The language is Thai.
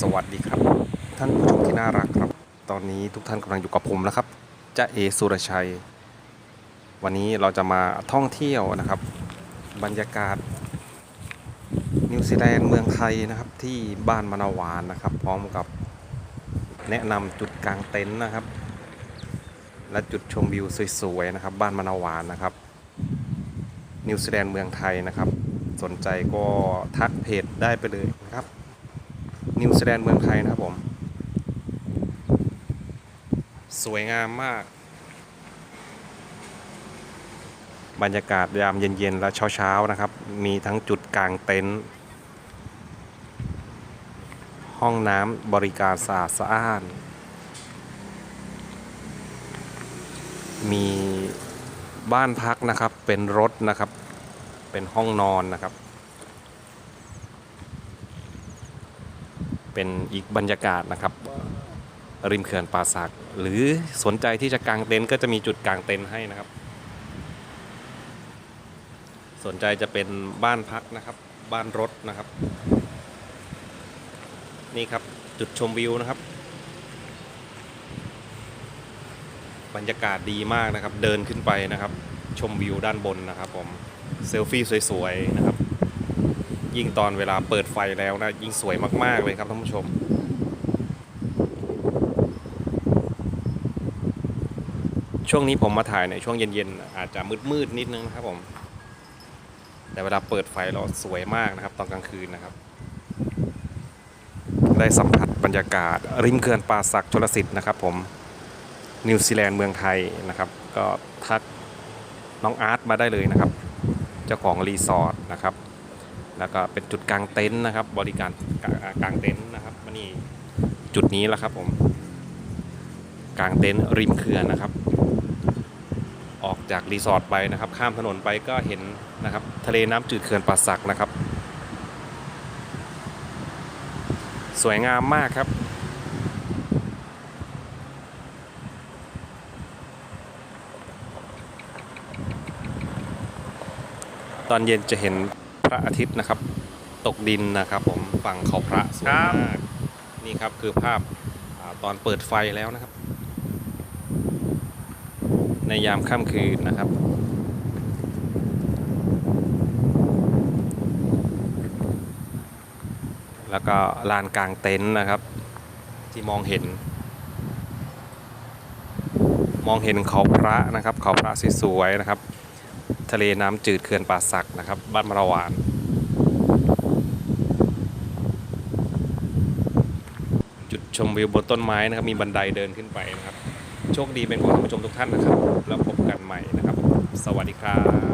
สวัสดีครับ ท่านผู้ชมที่น่ารักครับ ตอนนี้ทุกท่านกำลังอยู่กับผมนะครับจ้าเอสุรชัย วันนี้เราจะมาท่องเที่ยวนะครับ บรรยากาศ นิวซีแลนด์เมืองไทยนะครับ ที่บ้านมนาวานนะครับ พร้อมกับแนะนำจุดกลางเต็นท์นะครับ และจุดชมวิวสวยๆนะครับ บ้านมนาวานนะครับ นิวซีแลนด์เมืองไทยนะครับ สนใจก็ทักเพจได้ไปเลยนะครับ นิวซีแลนด์เมืองไทยนะครับผม สวยงามมาก บรรยากาศยามเย็นๆ และเช้าๆ นะครับ มีทั้งจุดกลางเต็นท์ห้องน้ำบริการสะอาดสะอ้าน มีบ้านพักนะครับเป็นรถนะครับ เป็นห้องนอนนะครับ เป็นอีกบรรยากาศนะครับ ริมเขื่อนป่าสัก หรือสนใจที่จะกางเต็นท์ก็จะมีจุดกางเต็นท์ให้นะครับ สนใจจะเป็นบ้านพักนะครับ บ้านรถนะครับ นี่ครับจุดชมวิวนะครับ บรรยากาศดีมากนะครับ เดินขึ้นไปนะครับ ชมวิวด้านบนนะครับผมเซลฟี่สวยๆนะครับ ยิ่งตอนเวลาเปิดไฟแล้วนะ ยิ่งสวยมาก ๆ เลยครับท่านผู้ชม ช่วงนี้ผมมาถ่ายในช่วงเย็น ๆ อาจจะมืด ๆ นิดนึงนะครับผม แต่เวลาเปิดไฟเราสวยมากนะครับ ตอนกลางคืนนะครับ ได้สัมผัสบรรยากาศ ริมเขื่อนป่าสักชลสิทธิ์นะครับผมนิวซีแลนด์เมืองไทยนะครับ ก็ทักน้องอาร์ตมาได้เลยนะครับ เจ้าของรีสอร์ทนะครับ แล้วก็เป็นจุดกลางเต็นท์นะครับ บริการกางกางเต็นท์นะครับมานี่จุดนี้แหละครับผมกางเต็นท์ริมเขื่อนนะครับ ออกจากรีสอร์ทไปนะครับ ข้ามถนนไปก็เห็นนะครับ ทะเลน้ำจืดเขื่อนป่าสักนะครับ สวยงามมากครับตอนเย็นจะเห็น ระอาทิตย์นะครับ ตกดินนะครับ ผมฝั่งเขาพระสวยมากนี่ครับคือภาพอาตอนเปิดไฟแล้วนะครับ ในยามค่ำคืนนะครับแล้วก็ลานกลางเต็นท์นะครับ ที่มองเห็น มองเห็นเขาพระนะครับ เขาพระสวยๆนะครับ ทะเลน้ำจืดเขื่อนป่าสักนะครับ บ้านมะรวาน จุดชมวิวบนต้นไม้นะครับ มีบันไดเดินขึ้นไปนะครับ โชคดีเป็นของท่านผู้ชมทุกท่านนะครับ แล้วพบกันใหม่นะครับ สวัสดีครับ